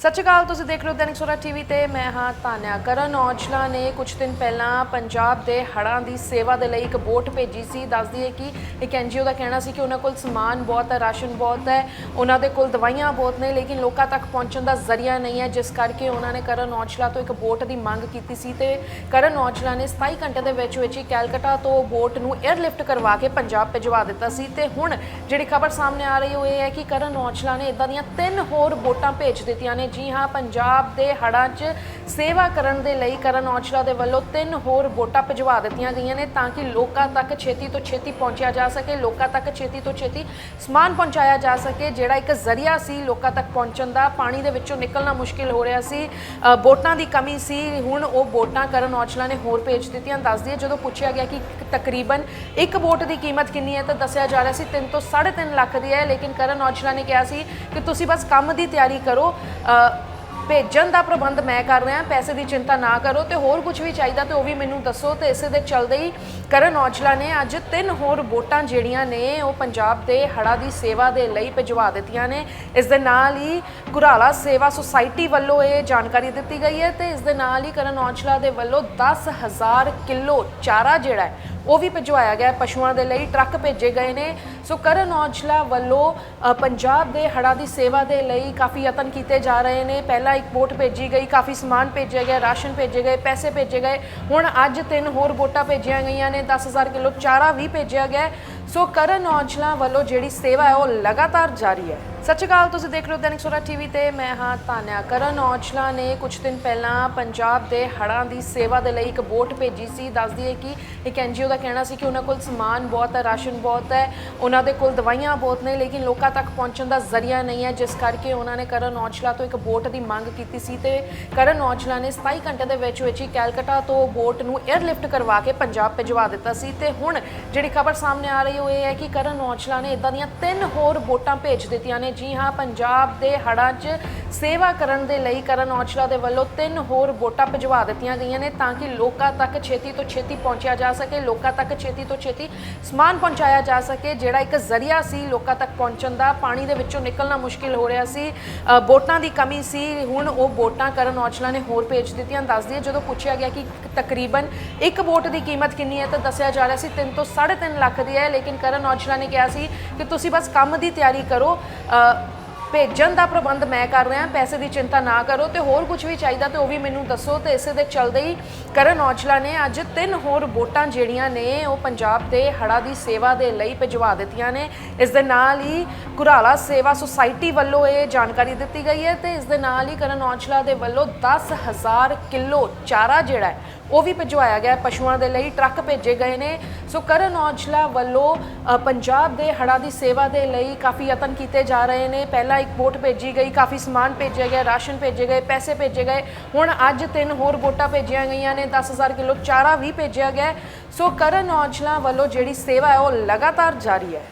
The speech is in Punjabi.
ਸਤਿ ਸ਼੍ਰੀ ਅਕਾਲ, ਤੁਸੀਂ ਦੇਖ ਰਹੇ ਹੋ ਦੈਨਿਕ ਸਵੇਰਾ ਟੀਵੀ ਤੇ। ਮੈਂ ਹਾਂ ਤਾਨਿਆ ਕਰਨ। ਔਜਲਾ ਨੇ ਕੁਝ ਦਿਨ ਪਹਿਲਾਂ ਪੰਜਾਬ ਦੇ ਹੜ੍ਹਾਂ ਦੀ ਸੇਵਾ ਦੇ ਲਈ ਇੱਕ ਬੋਟ ਭੇਜੀ ਸੀ। ਦੱਸਦੀ ਹੈ ਕਿ ਇੱਕ ਐਨਜੀਓ ਦਾ ਕਹਿਣਾ ਸੀ ਕਿ ਉਹਨਾਂ ਕੋਲ ਸਮਾਨ ਬਹੁਤ ਹੈ, ਰਾਸ਼ਨ ਬਹੁਤ ਹੈ, ਉਹਨਾਂ ਦੇ ਕੋਲ ਦਵਾਈਆਂ ਬਹੁਤ ਨੇ, ਲੇਕਿਨ ਲੋਕਾਂ ਤੱਕ ਪਹੁੰਚਣ ਦਾ ਜ਼ਰੀਆ ਨਹੀਂ ਹੈ। ਜਿਸ ਕਰਕੇ ਉਹਨਾਂ ਨੇ ਕਰਨ ਔਜਲਾ ਤੋਂ ਇੱਕ ਬੋਟ ਦੀ ਮੰਗ ਕੀਤੀ ਸੀ ਤੇ ਕਰਨ ਔਜਲਾ ਨੇ 27 ਘੰਟੇ ਦੇ ਵਿੱਚ ਵਿੱਚ ਹੀ ਕੈਲਕਟਾ ਤੋਂ ਬੋਟ ਨੂੰ 에ਅਰਲਿਫਟ ਕਰਵਾ ਕੇ ਪੰਜਾਬ ਭਿਜਵਾ ਦਿੱਤਾ ਸੀ। ਤੇ ਹੁਣ ਜਿਹੜੀ ਖਬਰ ਸਾਹਮਣੇ ਆ ਰਹੀ ਉਹ ਇਹ ਹੈ ਕਿ ਕਰਨ ਔਜਲਾ ਨੇ ਇਦਾਂ ਦੀਆਂ ਤਿੰਨ ਹੋਰ ਬੋਟਾਂ ਭੇਜ ਦਿੱਤੀਆਂ ਨੇ ਜੀ ਹਾਂ, ਪੰਜਾਬ ਦੇ ਹੜ੍ਹਾਂ 'ਚ ਸੇਵਾ ਕਰਨ ਦੇ ਲਈ ਕਰਨ ਔਜਲਾ ਦੇ ਵੱਲੋਂ ਤਿੰਨ ਹੋਰ ਬੋਟਾਂ ਭਜਵਾ ਦਿੱਤੀਆਂ ਗਈਆਂ ਨੇ ਤਾਂ ਕਿ ਲੋਕਾਂ ਤੱਕ ਛੇਤੀ ਤੋਂ ਛੇਤੀ ਪਹੁੰਚਿਆ ਜਾ ਸਕੇ, ਲੋਕਾਂ ਤੱਕ ਛੇਤੀ ਤੋਂ ਛੇਤੀ ਸਮਾਨ ਪਹੁੰਚਾਇਆ ਜਾ ਸਕੇ, ਜਿਹੜਾ ਇੱਕ ਜ਼ਰੀਆ ਸੀ ਲੋਕਾਂ ਤੱਕ ਪਹੁੰਚਣ ਦਾ। ਪਾਣੀ ਦੇ ਵਿੱਚੋਂ ਨਿਕਲਣਾ ਮੁਸ਼ਕਿਲ ਹੋ ਰਿਹਾ ਸੀ। ਬੋਟਾਂ ਦੀ ਕਮੀ ਸੀ। ਹੁਣ ਉਹ ਬੋਟਾਂ ਕਰਨ ਔਜਲਾ ਨੇ ਹੋਰ ਭੇਜ ਦਿੱਤੀਆਂ। ਦੱਸਦੀ ਹੈ ਜਦੋਂ ਪੁੱਛਿਆ ਗਿਆ ਕਿ ਤਕਰੀਬਨ ਇੱਕ ਬੋਟ ਦੀ ਕੀਮਤ ਕਿੰਨੀ ਹੈ ਤਾਂ ਦੱਸਿਆ ਜਾ ਰਿਹਾ ਸੀ 3 ਤੋਂ 3.5 ਲੱਖ ਦੀ ਹੈ। ਲੇਕਿਨ ਕਰਨ ਔਜਲਾ ਨੇ ਕਿਹਾ ਸੀ ਕਿ ਤੁਸੀਂ ਬਸ ਕੰਮ ਦੀ ਤਿਆਰੀ ਕਰੋ। ਭੇਜਣ ਦਾ ਪ੍ਰਬੰਧ ਮੈਂ ਕਰ ਰਿਹਾ, ਪੈਸੇ ਦੀ ਚਿੰਤਾ ਨਾ ਕਰੋ ਤੇ ਹੋਰ ਕੁਝ ਵੀ ਚਾਹੀਦਾ ਤੇ ਉਹ ਵੀ ਮੈਨੂੰ ਦੱਸੋ ਤੇ ਇਸੇ ਦੇ ਚੱਲਦੇ ਹੀ ਕਰਨ ਔਜਲਾ ਨੇ ਅੱਜ ਤਿੰਨ ਹੋਰ ਵੋਟਾਂ ਜਿਹੜੀਆਂ ਨੇ, ਉਹ ਪੰਜਾਬ ਦੇ ਹੜਾ ਦੀ ਸੇਵਾ ਦੇ ਲਈ ਭਿਜਵਾ ਦਿੱਤੀਆਂ ਨੇ। ਇਸ ਦੇ ਨਾਲ ਹੀ ਕੁਰਾਲਾ ਸੇਵਾ ਸੁਸਾਇਟੀ ਵੱਲੋਂ ਇਹ ਜਾਣਕਾਰੀ ਦਿੱਤੀ ਗਈ ਹੈ ਤੇ ਇਸ ਦੇ ਨਾਲ ਹੀ ਕਰਨ ਔਜਲਾ ਦੇ ਵੱਲੋਂ 10000 ਕਿਲੋ ਚਾਰਾ ਜਿਹੜਾ ਹੈ ਉਹ ਵੀ ਭਿਜਵਾਇਆ ਗਿਆ ਪਸ਼ੂਆਂ ਦੇ ਲਈ ਟਰੱਕ ਭੇਜੇ ਗਏ ਨੇ। ਸੋ ਕਰਨ ਔਜਲਾ ਵੱਲੋਂ ਅ, ਪੰਜਾਬ ਦੇ ਹੜ੍ਹਾਂ ਦੀ ਸੇਵਾ ਦੇ ਲਈ ਕਾਫੀ ਯਤਨ ਕੀਤੇ ਜਾ ਰਹੇ ਨੇ। ਪਹਿਲਾਂ ਇੱਕ ਬੋਟ ਭੇਜੀ ਗਈ ਕਾਫੀ ਸਮਾਨ ਭੇਜਿਆ ਗਿਆ ਰਾਸ਼ਨ ਭੇਜੇ ਗਏ ਪੈਸੇ ਭੇਜੇ ਗਏ। ਹੁਣ ਅੱਜ ਤਿੰਨ ਹੋਰ ਬੋਟਾਂ ਭੇਜੀਆਂ ਗਈਆਂ ਨੇ। 10000 ਕਿਲੋ ਚਾਰਾ ਵੀ ਭੇਜਿਆ ਗਿਆ ਹੈ। ਸੋ ਕਰਨ ਔਜਲਾ ਵੱਲੋਂ ਜਿਹੜੀ ਸੇਵਾ ਹੈ ਉਹ ਲਗਾਤਾਰ ਜਾਰੀ ਹੈ। ਸਤਿ ਸ਼੍ਰੀ ਅਕਾਲ, ਤੁਸੀਂ ਦੇਖ ਰਹੇ ਹੋ ਦੈਨਿਕ ਸਵੇਰਾ ਟੀਵੀ ਤੇ। ਮੈਂ ਹਾਂ ਤਾਨਿਆ ਕਰਨ। ਔਜਲਾ ਨੇ ਕੁਝ ਦਿਨ ਪਹਿਲਾਂ ਪੰਜਾਬ ਦੇ ਹੜ੍ਹਾਂ ਦੀ ਸੇਵਾ ਦੇ ਲਈ ਇੱਕ ਬੋਟ ਭੇਜੀ ਸੀ। ਦੱਸਦੀ ਹੈ ਕਿ ਇੱਕ ਐਨਜੀਓ ਦਾ ਕਹਿਣਾ ਸੀ ਕਿ ਉਹਨਾਂ ਕੋਲ ਸਮਾਨ ਬਹੁਤ ਹੈ, ਰਾਸ਼ਨ ਬਹੁਤ ਹੈ, ਉਹਨਾਂ ਦੇ ਕੋਲ ਦਵਾਈਆਂ ਬਹੁਤ ਨੇ, ਲੇਕਿਨ ਲੋਕਾਂ ਤੱਕ ਪਹੁੰਚਣ ਦਾ ਜ਼ਰੀਆ ਨਹੀਂ ਹੈ। ਜਿਸ ਕਰਕੇ ਉਹਨਾਂ ਨੇ ਕਰਨ ਔਜਲਾ ਤੋਂ ਇੱਕ ਬੋਟ ਦੀ ਮੰਗ ਕੀਤੀ ਸੀ ਤੇ ਕਰਨ ਔਜਲਾ ਨੇ 27 ਘੰਟੇ ਦੇ ਵਿੱਚ ਵਿੱਚ ਹੀ ਕੈਲਕਟਾ ਤੋਂ ਬੋਟ ਨੂੰ 에ਅਰਲਿਫਟ ਕਰਵਾ ਕੇ ਪੰਜਾਬ ਭਿਜਵਾ ਦਿੱਤਾ ਸੀ। ਤੇ ਹੁਣ ਜਿਹੜੀ ਖਬਰ ਸਾਹਮਣੇ ਆ ਰਹੀ ਉਹ ਇਹ ਹੈ ਕਿ ਕਰਨ ਔਜਲਾ ਨੇ ਇਦਾਂ ਦੀਆਂ ਤਿੰਨ ਹੋਰ ਬੋਟਾਂ ਭੇਜ ਦਿੱਤੀਆਂ ਨੇ ਜੀ ਹਾਂ ਪੰਜਾਬ ਦੇ ਹੜ੍ਹਾਂ 'ਚ ਸੇਵਾ ਕਰਨ ਦੇ ਲਈ ਕਰਨ ਔਜਲਾ ਦੇ ਵੱਲੋਂ ਤਿੰਨ ਹੋਰ ਵੋਟਾਂ ਭਿਜਵਾ ਦਿੱਤੀਆਂ ਗਈਆਂ ਨੇ ਤਾਂ ਕਿ ਲੋਕਾਂ ਤੱਕ ਛੇਤੀ ਤੋਂ ਛੇਤੀ ਪਹੁੰਚਿਆ ਜਾ ਸਕੇ ਲੋਕਾਂ ਤੱਕ ਛੇਤੀ ਤੋਂ ਛੇਤੀ ਸਮਾਨ ਪਹੁੰਚਾਇਆ ਜਾ ਸਕੇ ਜਿਹੜਾ ਇੱਕ ਜ਼ਰੀਆ ਸੀ ਲੋਕਾਂ ਤੱਕ ਪਹੁੰਚਣ ਦਾ। ਪਾਣੀ ਦੇ ਵਿੱਚੋਂ ਨਿਕਲਣਾ ਮੁਸ਼ਕਿਲ ਹੋ ਰਿਹਾ ਸੀ। ਅ, ਬੋਟਾਂ ਦੀ ਕਮੀ ਸੀ। ਹੁਣ ਉਹ ਬੋਟਾਂ ਕਰਨ ਔਜਲਾ ਨੇ ਹੋਰ ਭੇਜ ਦਿੱਤੀਆਂ। ਦੱਸਦੀ ਹੈ ਜਦੋਂ ਪੁੱਛਿਆ ਗਿਆ ਕਿ ਤਕਰੀਬਨ ਇੱਕ ਬੋਟ ਦੀ ਕੀਮਤ ਕਿੰਨੀ ਹੈ ਤਾਂ ਦੱਸਿਆ ਜਾ ਰਿਹਾ ਸੀ 3 ਤੋਂ 3.5 ਲੱਖ ਦੀ ਹੈ। ਲੇਕਿਨ ਕਰਨ ਔਜਲਾ ਨੇ ਕਿਹਾ ਸੀ ਕਿ ਤੁਸੀਂ ਬਸ ਕੰਮ ਦੀ ਤਿਆਰੀ ਕਰੋ। ਭੇਜਣ ਦਾ ਪ੍ਰਬੰਧ ਮੈਂ ਕਰ ਰਿਹਾ, ਪੈਸੇ ਦੀ ਚਿੰਤਾ ਨਾ ਕਰੋ ਤੇ ਹੋਰ ਕੁਝ ਵੀ ਚਾਹੀਦਾ ਤੇ ਉਹ ਵੀ ਮੈਨੂੰ ਦੱਸੋ ਤੇ ਇਸੇ ਦੇ ਚੱਲਦੇ ਹੀ ਕਰਨ ਔਜਲਾ ਨੇ ਅੱਜ ਤਿੰਨ ਹੋਰ ਵੋਟਾਂ ਜਿਹੜੀਆਂ ਨੇ ਉਹ ਪੰਜਾਬ ਦੇ ਹੜਾ ਦੀ ਸੇਵਾ ਦੇ ਲਈ ਭਿਜਵਾ ਦਿੱਤੀਆਂ ਨੇ। ਇਸ ਦੇ ਨਾਲ ਹੀ ਕੁਰਾਲਾ ਸੇਵਾ ਸੁਸਾਇਟੀ ਵੱਲੋਂ ਇਹ ਜਾਣਕਾਰੀ ਦਿੱਤੀ ਗਈ ਹੈ ਤੇ ਇਸ ਦੇ ਨਾਲ ਹੀ ਕਰਨ ਔਜਲਾ ਦੇ ਵੱਲੋਂ 10000 ਕਿਲੋ ਚਾਰਾ ਜਿਹੜਾ ਹੈ ਉਹ ਵੀ ਭਿਜਵਾਇਆ ਗਿਆ ਪਸ਼ੂਆਂ ਦੇ ਲਈ ਟਰੱਕ ਭੇਜੇ ਗਏ ਨੇ। ਸੋ ਕਰਨ ਔਜਲਾ ਵੱਲੋਂ ਪੰਜਾਬ ਦੇ ਹੜ੍ਹਾਂ ਦੀ ਸੇਵਾ ਦੇ ਲਈ ਕਾਫੀ ਯਤਨ ਕੀਤੇ ਜਾ ਰਹੇ ਨੇ। ਪਹਿਲਾਂ ਇੱਕ ਬੋਟ ਭੇਜੀ ਗਈ, ਕਾਫੀ ਸਮਾਨ ਭੇਜਿਆ ਗਿਆ, ਰਾਸ਼ਨ ਭੇਜੇ ਗਏ, ਪੈਸੇ ਭੇਜੇ ਗਏ। ਹੁਣ ਅੱਜ ਤਿੰਨ ਹੋਰ ਬੋਟਾਂ ਭੇਜੀਆਂ ਗਈਆਂ ਨੇ। 10000 ਕਿਲੋ ਚਾਰਾ ਵੀ ਭੇਜਿਆ ਗਿਆ ਸੋ ਕਰਨ ਔਜਲਾ ਵੱਲੋਂ ਜਿਹੜੀ ਸੇਵਾ ਹੈ, ਉਹ ਲਗਾਤਾਰ ਜਾਰੀ ਹੈ।